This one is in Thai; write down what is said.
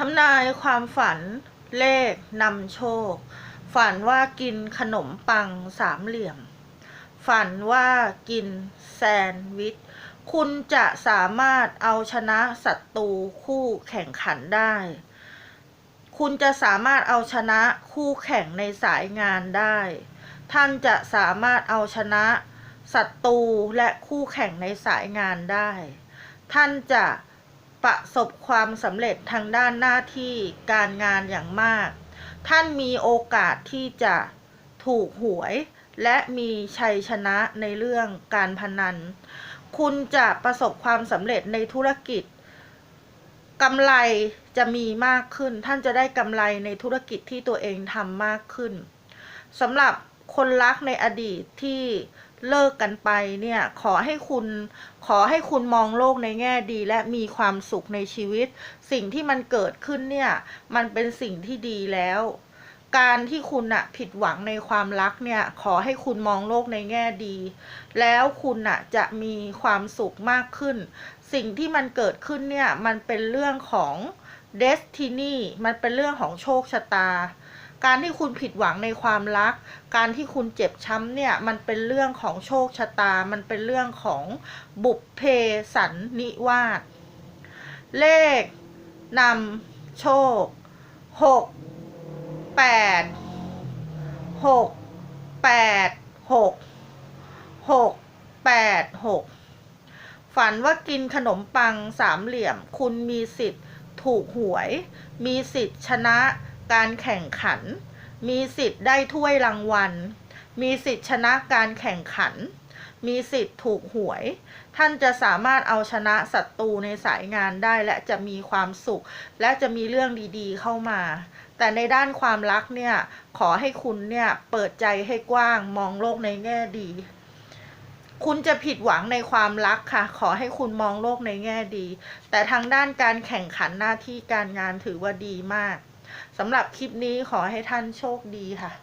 ทำนายความฝันเลขนำโชค ฝันว่ากินขนมปังสามเหลี่ยม ฝันว่ากินแซนด์วิช คุณจะสามารถเอาชนะศัตรูคู่แข่งขันได้ คุณจะสามารถเอาชนะคู่แข่งในสายงานได้ ท่านจะสามารถเอาชนะศัตรูและคู่แข่งในสายงานได้ ท่านจะ ประสบความสำเร็จทางด้านหน้าที่การงานอย่างมาก ท่านมีโอกาสที่จะถูกหวย และมีชัยชนะในเรื่องการพนัน คุณจะประสบความสำเร็จในธุรกิจกำไรจะมีมากขึ้น ท่านจะได้กำไรในธุรกิจที่ตัวเองทำมากขึ้นสำหรับคนรักในอดีตที่ เลิกกันไปเนี่ยขอให้คุณขอให้คุณมองโลกในแง่ดีและมีความสุขในชีวิต สิ่งที่มันเกิดขึ้นเนี่ยมันเป็นสิ่งที่ดีแล้ว การที่คุณอะผิดหวังในความรักเนี่ยขอให้คุณมองโลกในแง่ดี แล้วคุณอะจะมีความสุขมากขึ้น สิ่งที่มันเกิดขึ้นเนี่ยมันเป็นเรื่องของ เดสตินีมันเป็นเรื่องของโชคชะตา การที่คุณผิดหวังในความรัก การที่คุณเจ็บช้ำเนี่ย มันเป็นเรื่องของโชคชะตา มันเป็นเรื่องของบุพเพสันนิวาสเลขนำโชคหกแปดหกแปดหกหกแปดหกฝันว่ากินขนมปังสามเหลี่ยม คุณมีสิทธิ์ ถูกหวย มีสิทธิ์ชนะการแข่งขัน มีสิทธิ์ได้ถ้วยรางวัล มีสิทธิ์ชนะการแข่งขัน มีสิทธิ์ถูกหวย ท่านจะสามารถเอาชนะศัตรูในสายงานได้และจะมีความสุข และจะมีเรื่องดีๆเข้ามา แต่ในด้านความรักเนี่ย ขอให้คุณเนี่ย เปิดใจให้กว้างมองโลกในแง่ดี คุณจะผิดหวังในความรักค่ะ ขอให้คุณมองโลกในแง่ดี แต่ทางด้านการแข่งขันหน้าที่การงานถือว่าดีมากสำหรับคลิปนี้ขอให้ท่านโชคดีค่ะ